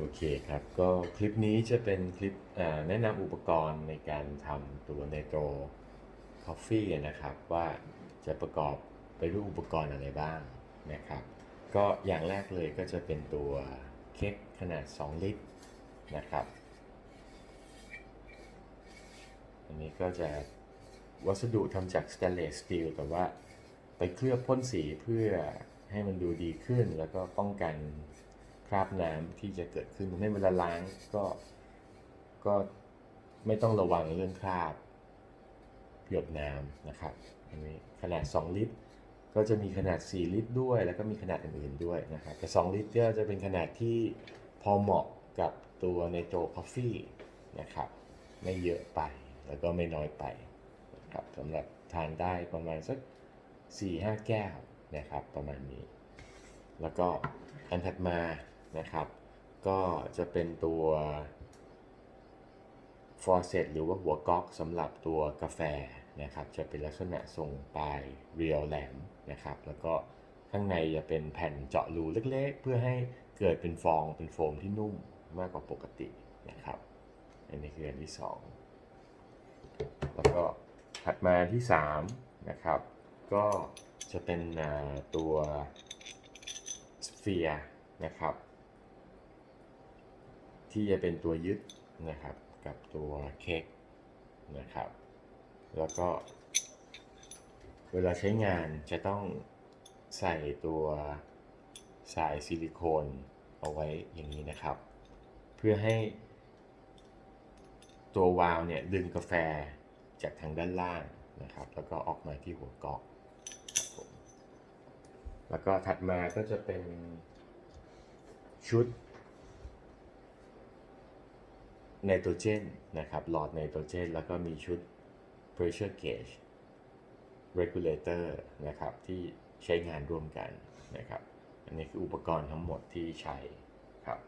โอเคครับ ก็คลิปนี้จะเป็นคลิปแนะนำอุปกรณ์ในการทำตัวเนโตรคอฟฟี่นะครับ ว่าจะประกอบไปด้วยอุปกรณ์อะไรบ้างนะครับ ก็อย่างแรกเลยก็จะเป็นตัวเค้กขนาด 2 ลิตรนะครับ อันนี้ก็จะวัสดุทำจากสแตนเลสสตีลแต่ว่าไปเคลือบพ่นสีเพื่อให้มันดูดีขึ้นแล้วก็ป้องกัน คราบน้ำที่จะเกิดขึ้นทำให้เวลาล้างก็ก็ไม่ต้องระวังเรื่องคราบหยดน้ำนะครับอันนี้ขนาด 2 ลิตร ก็จะมีขนาด 4 ลิตรด้วย แล้วก็มีขนาดอื่นๆด้วยนะครับแต่ 2 ลิตรก็จะเป็นขนาดที่พอเหมาะกับตัวในโจคอฟฟี่นะครับไม่เยอะไปแล้วก็ไม่น้อยไปนะครับสำหรับทานได้ประมาณสัก 4-5 แก้วนะครับประมาณนี้ แล้วก็อันถัดมา นะครับ ก็จะเป็นตัว ฟอร์เซตหรือว่าหัวก๊อกสำหรับตัวกาแฟนะครับ จะเป็นลักษณะทรงปลายเรียวแหลมนะครับ แล้วก็ข้างในจะเป็นแผ่นเจาะรูเล็กๆ เพื่อให้เกิดเป็นฟองเป็นโฟมที่นุ่มมากกว่าปกตินะครับ อันนี้คืออันที่สองแล้วก็ถัดมาที่สามนะครับ ก็จะเป็นตัวสเฟียร์นะครับ ที่จะเป็นตัวยึดนะครับ กับตัวเค้กนะครับ แล้วก็ เวลาใช้งานจะต้องใส่ตัวสายซิลิโคนเอาไว้อย่างนี้นะครับ เพื่อให้ตัววาล์วเนี่ยดึงกาแฟจากทางด้านล่างนะครับ แล้วก็ออกมาที่หัวกอกครับผมแล้วก็ถัดมาก็จะเป็นชุด ไนโตรเจนนะครับหลอดไนโตรเจน แล้วก็มีชุด pressure gauge regulator นะครับที่ใช้งานร่วมกันนะครับ อันนี้คืออุปกรณ์ทั้งหมดที่ใช้ครับ